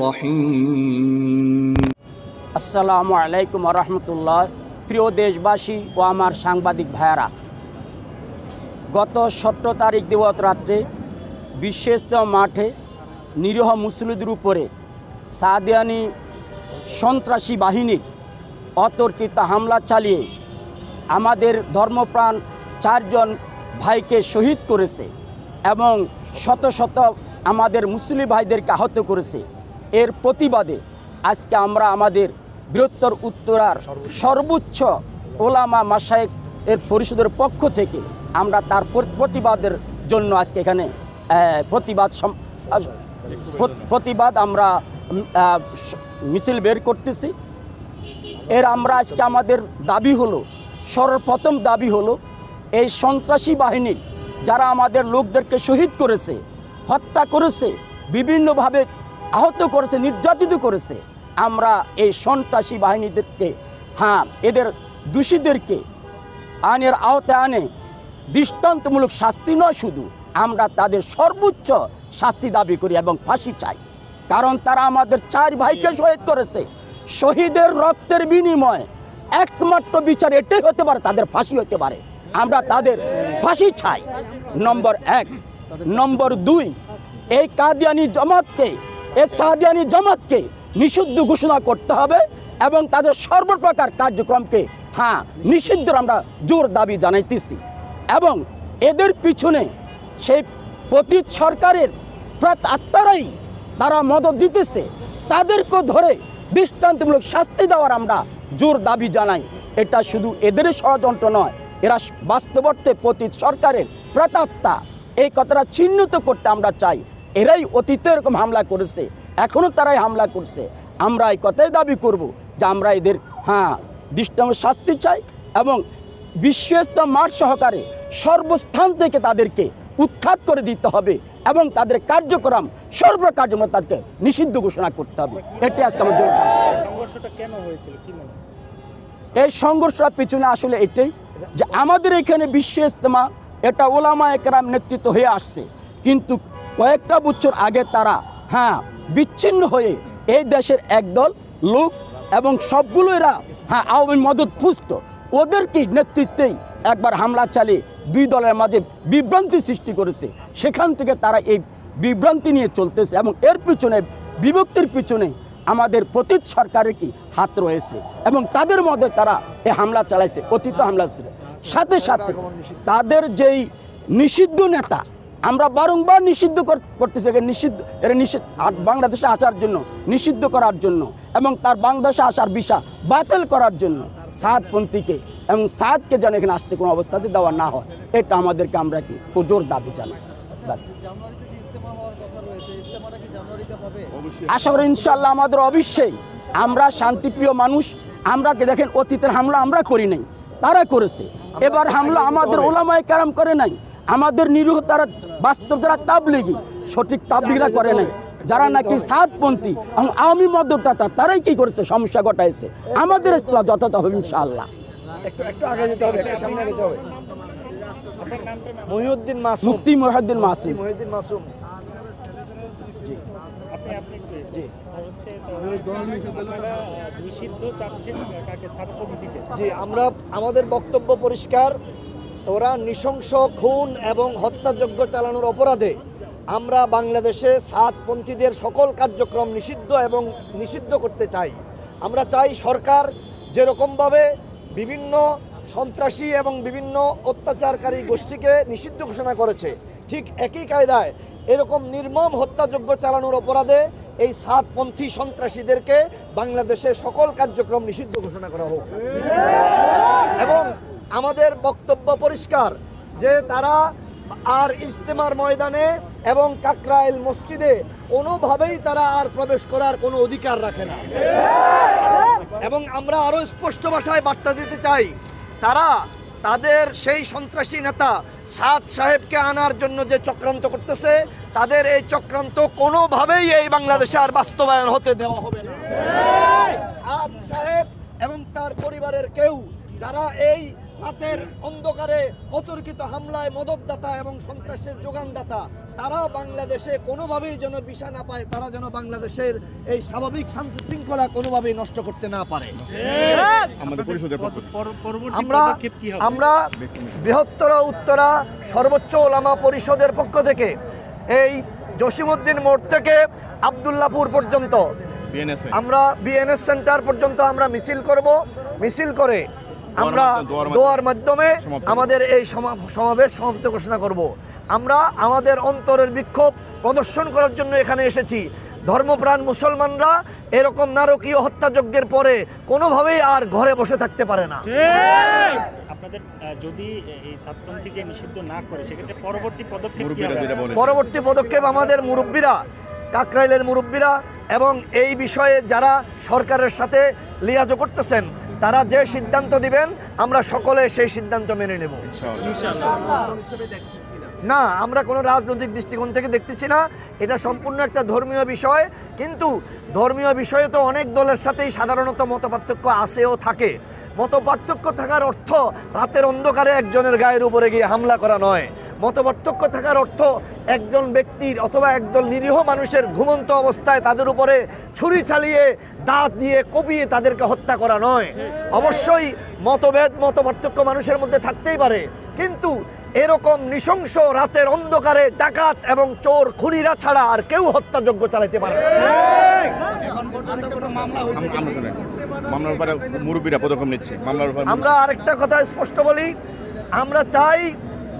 রহিম আসসালামু আলাইকুম রহমতুল্লাহ। প্রিয় দেশবাসী ও আমার সাংবাদিক ভাইয়ারা, গত সতেরো তারিখ দিবত রাত্রে বিশ্বস্ত মাঠে নিরীহ মুসলিদের উপরে সাদিয়ানি সন্ত্রাসী বাহিনীর অতর্কিত হামলা চালিয়ে আমাদের ধর্মপ্রাণ চারজন ভাইকে শহীদ করেছে এবং শত শত আমাদের মুসলিম ভাইদেরকে আহত করেছে। এর প্রতিবাদে আজকে আমরা আমাদের বৃহত্তর উত্তরার সর্বোচ্চ ওলামা মাসায়েক এর পরিষদের পক্ষ থেকে আমরা তার প্রতিবাদের জন্য আজকে এখানে প্রতিবাদ প্রতিবাদ আমরা মিছিল বের করতেছি। এর আমরা আজকে আমাদের দাবি হলো, সর্বপ্রথম দাবি হলো, এই সন্ত্রাসী বাহিনীর যারা আমাদের লোকদেরকে শহীদ করেছে, হত্যা করেছে, বিভিন্নভাবে আহত করেছে, নির্যাতিত করেছে, আমরা এই সন্ত্রাসী বাহিনীদেরকে হ্যাঁ এদের দোষীদেরকে আইনের আওতায় আনে। দৃষ্টান্তমূলক শাস্তি নয় শুধু, আমরা তাদের সর্বোচ্চ শাস্তি দাবি করি এবং ফাঁসি চাই। কারণ তারা আমাদের চার ভাইকে শহীদ করেছে। শহীদের রক্তের বিনিময়ে একমাত্র বিচার এটাই হতে পারে, তাদের ফাঁসি হতে পারে। আমরা তাদের ফাঁসি চাই। নম্বর এক। নম্বর দুই, এই কাদিয়ানি জমাতকে, এই সাদিয়ানি জমাতকে নিষিদ্ধ ঘোষণা করতে হবে এবং তাদের সর্বপ্রকার কার্যক্রমকে হ্যাঁ নিষিদ্ধ আমরা জোর দাবি জানাইতেছি। এবং এদের পিছনে সেই পতীত সরকারের প্রাত আত্মারাই তারা মদত দিতেছে। তাদেরকে ধরে দৃষ্টান্তমূলক শাস্তি দেওয়ার আমরা জোর দাবি জানাই। এটা শুধু এদের ষড়যন্ত্র নয় এরা বাস্তবর্থে পতীত সরকারের প্রেতাত্মা। এই কথাটা চিহ্নিত করতে আমরা চাই। এরাই অতীতে এরকম হামলা করেছে এখনও তারাই হামলা করছে। আমরা এই কথাই দাবি করব যে আমরা এদের হ্যাঁ দৃষ্টান্ত শাস্তি চাই এবং বিশ্বস্ত মাঠ সহকারে সর্বস্থান থেকে তাদেরকে উৎখাত করে দিতে হবে এবং তাদের কার্যক্রম সর্বকার্যক্রম তাদেরকে নিষিদ্ধ ঘোষণা করতে হবে। এটি আজকে আমার। সংঘর্ষটা হয়? এই সংঘর্ষের পিছনে আসলে এটাই যে আমাদের এখানে বিশ্ব ইস্তেমা এটা ওলামা একরাম নেতৃত্ব হয়ে আসছে। কিন্তু কয়েকটা বছর আগে তারা হ্যাঁ বিচ্ছিন্ন হয়ে এই দেশের একদল লোক এবং সবগুলো এরা হ্যাঁ আওয়ামী মদত পুষ্ট। ওদেরকে নেতৃত্বেই একবার হামলা চালিয়ে দুই দলের মাঝে বিভ্রান্তি সৃষ্টি করেছে। সেখান থেকে তারা এই বিভ্রান্তি নিয়ে চলতেছে এবং এর পিছনে, বিভক্তির পিছনে আমাদের প্রতীত সরকারের কি হাত রয়েছে এবং তাদের মধ্যে তারা এই হামলা চালাইছে, অতীত হামলা ছিল সাথে সাথে তাদের যেই নিষিদ্ধ নেতা, আমরা বারংবার নিষিদ্ধ কর- করতেছি নিষিদ্ধ, এর নিষিদ্ধ বাংলাদেশে আসার জন্য, নিষিদ্ধ করার জন্য এবং তার বাংলাদেশে আসার ভিসা বাতিল করার জন্য সাদপন্থীকে এবং সাদকে যেন এখানে আসতে কোনো অবস্থাতে দেওয়া না হয়, এটা আমাদেরকে আমরা কি জোর দাবি জানাই। ব্যাস জানুয়ারিতে যে ইস্তেমা হওয়ার কথা রয়েছে ইস্তেমাটা কি জানুয়ারিতে হবে আশা করি ইনশাল্লাহ আমাদের অবশ্যই আমরা শান্তিপ্রিয় মানুষ আমরা দেখেন অতীতের হামলা আমরা করি নাই তারা করেছে। এবার হামলা আমাদের ওলামায় কারাম করে নাই আমাদের নিরীহ তারা বাস্তব যারা তাবলিগি সঠিক তাবলিগরা করে নাই। যারা নাকি সাতপন্থী এবং আওয়ামী মদতদাতা তারাই কি করেছে? সমস্যা ঘটাইছে। আমাদের ইসলাম যথাযথ হবে ইনশাআল্লাহ। একটু একটু আগে যেতে হবে একটু সামনে যেতে হবে। মহিউদ্দিন মাসুম। মুফতি মহিউদ্দিন মাসুম। মহিউদ্দিন মাসুম আপনি আপনি একটু জি আমরা, আমাদের বক্তব্য পরিষ্কার। ওরা নৃশংস, খুন এবং হত্যাযজ্ঞ চালানোর অপরাধে আমরা বাংলাদেশে সাতপন্থীদের সকল কার্যক্রম নিষিদ্ধ এবং নিষিদ্ধ করতে চাই। আমরা চাই সরকার যেরকমভাবে বিভিন্ন সন্ত্রাসী এবং বিভিন্ন অত্যাচারকারী গোষ্ঠীকে নিষিদ্ধ ঘোষণা করেছে, ঠিক একই কায়দায় এরকম নির্মম হত্যাযজ্ঞ চালানোর অপরাধে এই সাতপন্থী সন্ত্রাসীদেরকে বাংলাদেশের সকল কার্যক্রম নিষিদ্ধ ঘোষণা করা হোক। এবং আমাদের বক্তব্য পরিষ্কার যে তারা আর ইজতেমার ময়দানে এবং কাকরাইল মসজিদে কোনোভাবেই তারা আর প্রবেশ করার কোনো অধিকার রাখে না। এবং আমরা আরও স্পষ্ট ভাষায় বার্তা দিতে চাই, তারা তাদের সেই সন্ত্রাসী নেতা সাদ সাহেবকে আনার জন্য যে চক্রান্ত করতেছে তাদের এই চক্রান্ত কোনোভাবেই এই বাংলাদেশে আর বাস্তবায়ন হতে দেওয়া হবে না। সাদ সাহেব এবং তার পরিবারের কেউ যারা এই রাতের অন্ধকারে অতর্কিত হামলায় মদতদাতা এবং সন্ত্রাসের যোগানদাতা তারা বাংলাদেশে কোনোভাবেই যেন বিষা না পায় তারা যেন বাংলাদেশের এই স্বাভাবিক শান্তি শৃঙ্খলা কোনোভাবেই নষ্ট করতে না পারে। আমাদের পরিষদের আমরা আমরা বৃহত্তর উত্তরা সর্বোচ্চ ওলামা পরিষদের পক্ষ থেকে এই জসিমউদ্দিন মোড় থেকে আবদুল্লাপুর পর্যন্ত আমরা বিএনএস সেন্টার পর্যন্ত আমরা মিছিল করব। মিছিল করে আমরা দোয়ার মাধ্যমে। আমাদের এই সমা- সমাবেশ সমাপ্ত ঘোষণা করব আমরা আমাদের অন্তরের বিক্ষোভ প্রদর্শন করার জন্য এখানে এসেছি ধর্মপ্রাণ মুসলমানরা এরকম নারকীয় হত্যাযজ্ঞের পরে কোনোভাবেই আর ঘরে বসে থাকতে পারে না আপনাদের যদি এই সাতপন্থীকে নিষিদ্ধ না করে সেক্ষেত্রে পরবর্তী পদক্ষেপ কি মুরব্বীরা হবে? যেটা বলে পরবর্তী পদক্ষেপ আমাদের মুরব্বীরা কাকরাইলের মুরব্বীরা এবং এই বিষয়ে যারা সরকারের সাথে লিয়াজো করতেছেন তারা যে সিদ্ধান্ত দিবেন আমরা সকলে সেই সিদ্ধান্ত মেনে নেব। না আমরা কোনো রাজনৈতিক দৃষ্টিকোণ থেকে দেখতেছি না। এটা সম্পূর্ণ একটা ধর্মীয় বিষয় কিন্তু ধর্মীয় বিষয়ে তো অনেক দলের সাথেই সাধারণত মতপার্থক্য আসেও থাকে। মতপার্থক্য থাকার অর্থ রাতের অন্ধকারে একজনের গায়ের উপরে গিয়ে হামলা করা নয়। মতপার্থক্য থাকার অর্থ একজন ব্যক্তির অথবা একদল নিরীহ মানুষের ঘুমন্ত অবস্থায় তাদের উপরে ছুরি চালিয়ে দাঁত দিয়ে কপিয়ে তাদেরকে হত্যা করা নয়। অবশ্যই মতভেদ মতপার্থক্য মানুষের মধ্যে থাকতেই পারে। কিন্তু এরকম নৃশংস রাতের অন্ধকারে ডাকাত এবং চোর খুনিরা ছাড়া আর কেউ হত্যাযোগ্য চালাইতে পারে মামলার ব্যাপারে মুরব্বীরা পদক্ষেপ নিচ্ছে। মামলার আমরা আরেকটা কথা স্পষ্ট বলি। আমরা চাই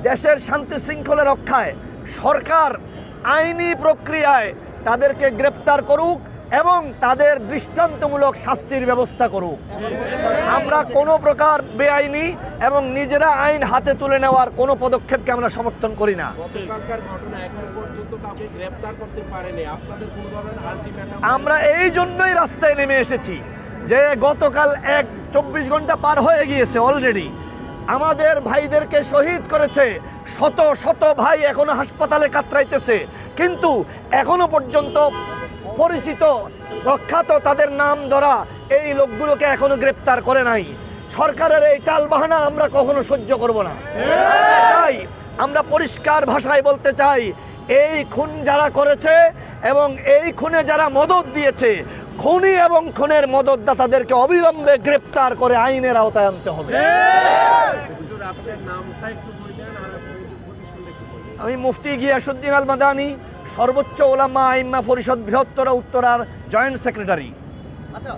দেশের শান্তি শৃঙ্খলা রক্ষায় সরকার আইনি প্রক্রিয়ায় তাদেরকে গ্রেপ্তার করুক এবং তাদের দৃষ্টান্তমূলক শাস্তির ব্যবস্থা করুক। আমরা কোনো প্রকার বেআইনি এবং নিজেরা আইন হাতে তুলে নেওয়ার কোনো পদক্ষেপকে আমরা সমর্থন করি না। আমরা এই জন্যই রাস্তায় নেমে এসেছি যে গতকাল এক চব্বিশ ঘণ্টা পার হয়ে গিয়েছে অলরেডি। আমাদের ভাইদেরকে শহীদ করেছে। শত শত ভাই এখনও হাসপাতালে কাতরাইতেছে। কিন্তু এখনও পর্যন্ত পরিচিত, প্রখ্যাত তাদের নাম ধরা এই লোকগুলোকে এখনও গ্রেপ্তার করে নাই। সরকারের এই টালবাহানা আমরা কখনো সহ্য করব না। তাই আমরা পরিষ্কার ভাষায় বলতে চাই, এই খুন যারা করেছে এবং এই খুনে যারা মদত দিয়েছে খুনি এবং খনের মদতদাতাদেরকে অবিলম্বে গ্রেপ্তার করে আইনের আওতায় আনতে হবে। আমি মুফতি গিয়াসুদ্দিন আল মাদানি সর্বোচ্চ ওলামা আইম্মা পরিষদ বৃহত্তর উত্তরার জয়েন্ট সেক্রেটারি। আচ্ছা